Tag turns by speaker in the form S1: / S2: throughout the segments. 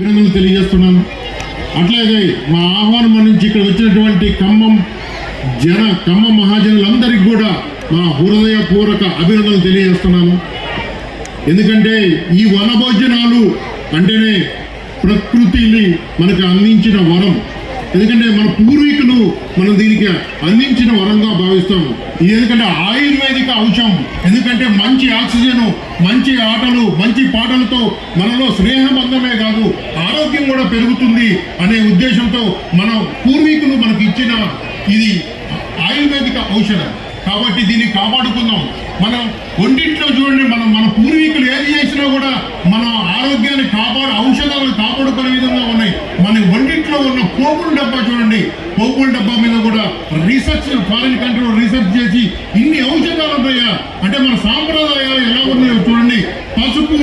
S1: అభినందనలు తెలియజేస్తున్నాను. అట్లాగే మా ఆహ్వానం నుంచి ఇక్కడ వచ్చినటువంటి ఖమ్మం జన ఖమ్మ మహాజనులందరికీ కూడా మా హృదయపూర్వక అభినందనలు తెలియజేస్తున్నాను. ఎందుకంటే ఈ వనభోజనాలు అంటేనే ప్రకృతిని మనకు అందించిన వరం. ఎందుకంటే మన పూర్వీకులు మనం దీనికి అందించిన వరంగా భావిస్తాము. ఎందుకంటే ఆయుర్వేదిక అంశం ఎందుకంటే మంచి ఆక్సిజన్ మంచి ఆటలు మంచి పాటలతో మనలో స్నేహబంధమే కాదు ఆరోగ్యం కూడా పెరుగుతుంది అనే ఉద్దేశంతో మన పూర్వీకులు మనకి ఇచ్చిన ఇది ఆయుర్వేదిక ఔషధం. కాబట్టి దీన్ని కాపాడుకుందాం. మనం ఒంటింట్లో చూడండి మనం మన పూర్వీకులు ఏది చేసినా కూడా మన ఆరోగ్యాన్ని కాపాడు ఔషధాలను కాపాడుకునే విధంగా ఉన్నాయి మన ఒంటింట్లో ఉన్న పోపుల డబ్బా చూడండి. పోపుల డబ్బా మీద కూడా రీసెర్చ్ ఫారిన్ కంట్రీలో రీసెర్చ్ చేసి ఇన్ని ఔషధాలు ఉన్నాయా? అంటే మన సాంప్రదాయాలు ఎలా ఉన్నాయో చూడండి. పసుపు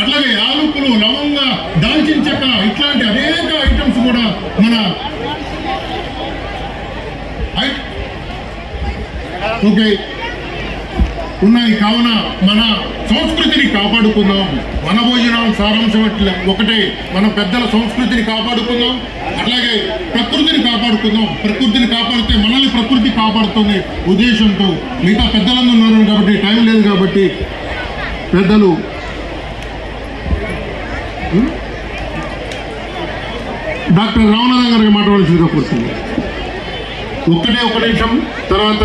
S1: అట్లాగే యాలకులు లవంగ దాల్చిన చెక్క ఇట్లాంటి అనేక ఐటమ్స్ కూడా మన ఓకే. ఉన్నాయి. కావున మన సంస్కృతిని కాపాడుకుందాం. మన భోజనం సారాంశం అట్లా ఒకటే. మన పెద్దల సంస్కృతిని కాపాడుకుందాం. అలాగే ప్రకృతిని కాపాడుకుందాం. ప్రకృతిని కాపాడితే మనల్ని ప్రకృతి కాపాడుతుంది ఉద్దేశంతో. మిగతా పెద్దలందరూ ఉన్నారు కాబట్టి టైం లేదు కాబట్టి పెద్దలు. డాక్టర్ రామనాథన్ గారికి మాట్లాడాల్సిందిగా కోరుతుంది ఒక్కటే ఒక నిమిషం. తర్వాత